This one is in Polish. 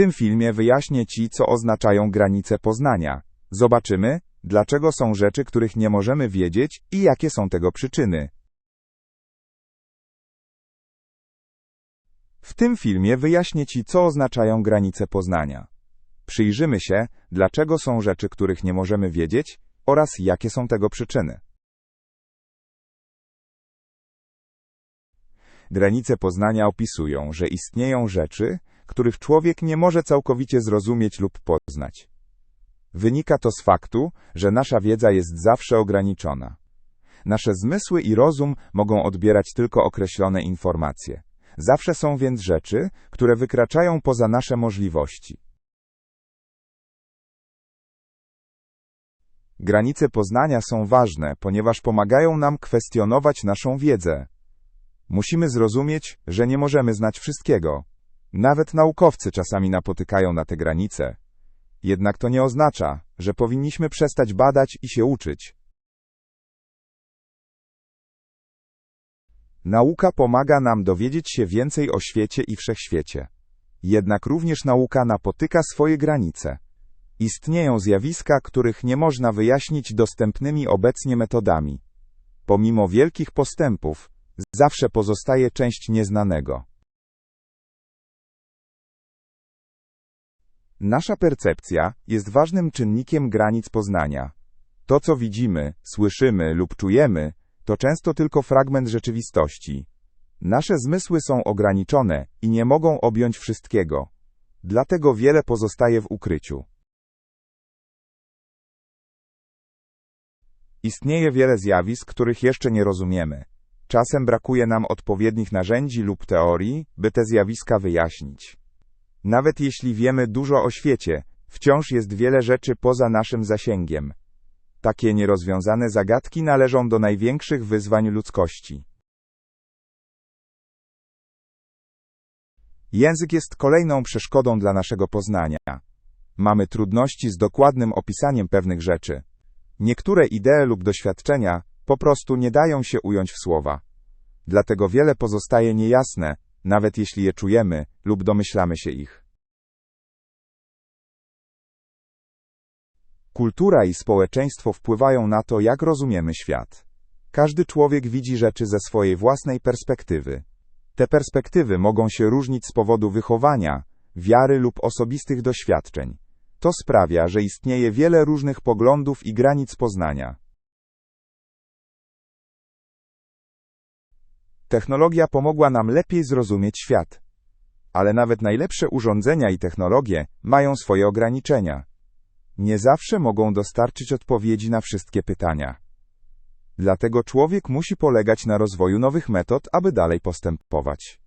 tym filmie wyjaśnię Ci, co oznaczają granice poznania. Zobaczymy, dlaczego są rzeczy, których nie możemy wiedzieć i jakie są tego przyczyny. W tym filmie wyjaśnię Ci, co oznaczają granice poznania. Przyjrzymy się, dlaczego są rzeczy, których nie możemy wiedzieć oraz jakie są tego przyczyny. Granice poznania opisują, że istnieją rzeczy, których człowiek nie może całkowicie zrozumieć lub poznać. Wynika to z faktu, że nasza wiedza jest zawsze ograniczona. Nasze zmysły i rozum mogą odbierać tylko określone informacje. Zawsze są więc rzeczy, które wykraczają poza nasze możliwości. Granice poznania są ważne, ponieważ pomagają nam kwestionować naszą wiedzę. Musimy zrozumieć, że nie możemy znać wszystkiego. Nawet naukowcy czasami napotykają na te granice. Jednak to nie oznacza, że powinniśmy przestać badać i się uczyć. Nauka pomaga nam dowiedzieć się więcej o świecie i wszechświecie. Jednak również nauka napotyka swoje granice. Istnieją zjawiska, których nie można wyjaśnić dostępnymi obecnie metodami. Pomimo wielkich postępów, zawsze pozostaje część nieznanego. Nasza percepcja jest ważnym czynnikiem granic poznania. To, co widzimy, słyszymy lub czujemy, to często tylko fragment rzeczywistości. Nasze zmysły są ograniczone i nie mogą objąć wszystkiego. Dlatego wiele pozostaje w ukryciu. Istnieje wiele zjawisk, których jeszcze nie rozumiemy. Czasem brakuje nam odpowiednich narzędzi lub teorii, by te zjawiska wyjaśnić. Nawet jeśli wiemy dużo o świecie, wciąż jest wiele rzeczy poza naszym zasięgiem. Takie nierozwiązane zagadki należą do największych wyzwań ludzkości. Język jest kolejną przeszkodą dla naszego poznania. Mamy trudności z dokładnym opisaniem pewnych rzeczy. Niektóre idee lub doświadczenia po prostu nie dają się ująć w słowa. Dlatego wiele pozostaje niejasne, nawet jeśli je czujemy lub domyślamy się ich. Kultura i społeczeństwo wpływają na to, jak rozumiemy świat. Każdy człowiek widzi rzeczy ze swojej własnej perspektywy. Te perspektywy mogą się różnić z powodu wychowania, wiary lub osobistych doświadczeń. To sprawia, że istnieje wiele różnych poglądów i granic poznania. Technologia pomogła nam lepiej zrozumieć świat. Ale nawet najlepsze urządzenia i technologie mają swoje ograniczenia. Nie zawsze mogą dostarczyć odpowiedzi na wszystkie pytania. Dlatego człowiek musi polegać na rozwoju nowych metod, aby dalej postępować.